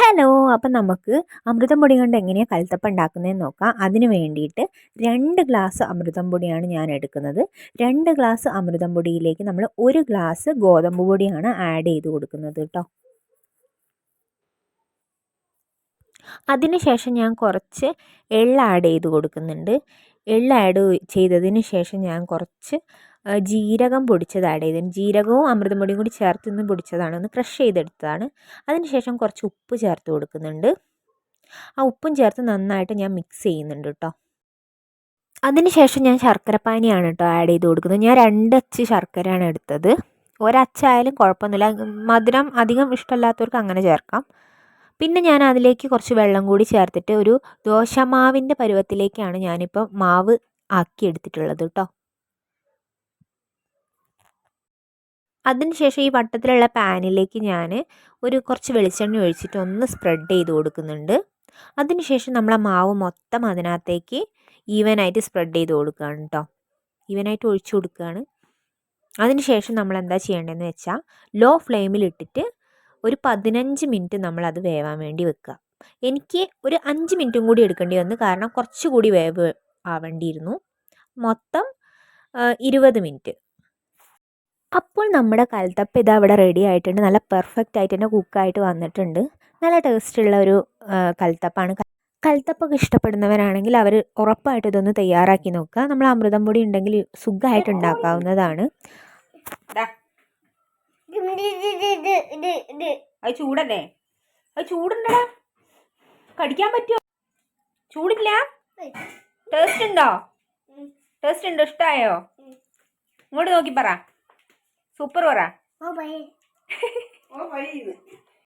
Hello അപ്പം നമുക്ക് അമൃതം പൊടി കൊണ്ട് എങ്ങനെയാണ് കൽത്തപ്പം ഉണ്ടാക്കുന്നതെന്ന് നോക്കാം. അതിന് വേണ്ടിയിട്ട് രണ്ട് ഗ്ലാസ് അമൃതം പൊടിയാണ് ഞാൻ എടുക്കുന്നത്. രണ്ട് ഗ്ലാസ് അമൃതം പൊടിയിലേക്ക് നമ്മൾ ഒരു ഗ്ലാസ് ഗോതമ്പ് പൊടിയാണ് ആഡ് ചെയ്ത് കൊടുക്കുന്നത് കേട്ടോ. അതിനുശേഷം ഞാൻ കുറച്ച് എള്ള് ആഡ് ചെയ്ത് കൊടുക്കുന്നുണ്ട്. എള്ള് ആഡ് ചെയ്തതിന് ശേഷം ഞാൻ കുറച്ച് ജീരകം പൊടിച്ചത് ആഡ് ചെയ്തു. ജീരകവും അമൃതം പൊടിയും കൂടി ചേർത്ത് പൊടിച്ചതാണ്. ഒന്ന് ക്രഷ് ചെയ്തെടുത്തതാണ്. അതിനുശേഷം കുറച്ച് ഉപ്പ് ചേർത്ത് കൊടുക്കുന്നുണ്ട്. ആ ഉപ്പും ചേർത്ത് നന്നായിട്ട് ഞാൻ മിക്സ് ചെയ്യുന്നുണ്ട് കേട്ടോ അതിനുശേഷം ഞാൻ ശർക്കരപ്പാനിയാണ് കേട്ടോ ആഡ് ചെയ്ത് കൊടുക്കുന്നത്. ഞാൻ രണ്ടച്ച് ശർക്കരയാണ് എടുത്തത്. ഒരച്ചായാലും കുഴപ്പമൊന്നുമില്ല. മധുരം അധികം ഇഷ്ടമല്ലാത്തവർക്ക് അങ്ങനെ ചേർക്കാം. പിന്നെ ഞാൻ അതിലേക്ക് കുറച്ച് വെള്ളം കൂടി ചേർത്തിട്ട് ഒരു ദോശമാവിന്റെ പരുവത്തിലേക്കാണ് ഞാനിപ്പോൾ മാവ് ആക്കി എടുത്തിട്ടുള്ളത് കേട്ടോ അതിനുശേഷം ഈ വട്ടത്തിലുള്ള പാനിലേക്ക് ഞാൻ ഒരു കുറച്ച് വെളിച്ചെണ്ണ ഒഴിച്ചിട്ട് ഒന്ന് സ്പ്രെഡ് ചെയ്ത് കൊടുക്കുന്നുണ്ട്. അതിനുശേഷം നമ്മൾ ആ മാവ് മൊത്തം അതിനകത്തേക്ക് ഈവനായിട്ട് സ്പ്രെഡ് ചെയ്ത് കൊടുക്കുകയാണ് കേട്ടോ ഈവനായിട്ട് ഒഴിച്ചു കൊടുക്കുകയാണ്. അതിനുശേഷം നമ്മൾ എന്താ ചെയ്യേണ്ടതെന്ന് വെച്ചാൽ ലോ ഫ്ലെയിമിൽ ഇട്ടിട്ട് ഒരു പതിനഞ്ച് മിനിറ്റ് നമ്മളത് വേവാൻ വേണ്ടി വെക്കുക. എനിക്ക് ഒരു അഞ്ച് മിനിറ്റും കൂടി എടുക്കേണ്ടി വന്നു. കാരണം കുറച്ചുകൂടി വേവ് ആവേണ്ടിയിരുന്നു. മൊത്തം ഇരുപത് മിനിറ്റ്. അപ്പോൾ നമ്മുടെ കൽത്തപ്പ ഇതാ ഇവിടെ റെഡി ആയിട്ടുണ്ട്. നല്ല പെർഫെക്റ്റ് ആയിട്ട് തന്നെ കുക്കായിട്ട് വന്നിട്ടുണ്ട്. നല്ല ടേസ്റ്റുള്ള ഒരു കൽത്തപ്പാണ്. കൽത്തപ്പൊക്കെ ഇഷ്ടപ്പെടുന്നവരാണെങ്കിൽ അവർ ഉറപ്പായിട്ട് ഇതൊന്ന് തയ്യാറാക്കി നോക്കുക. നമ്മൾ അമൃതം പൊടി ഉണ്ടെങ്കിൽ സുഖമായിട്ട് ഉണ്ടാക്കാവുന്നതാണ്. അത് ചൂടല്ലേ? അത് ചൂടുണ്ടടാ. കടിക്കാൻ പറ്റുമോ ചൂടില്ല? ടേസ്റ്റ് ഉണ്ടോ? ടേസ്റ്റ് ഉണ്ടോ? ഇഷ്ടമായോ ഇങ്ങോട്ട് നോക്കി പറ. സൂപ്പർ പറ. ഓ ബൈ ഓ ബൈ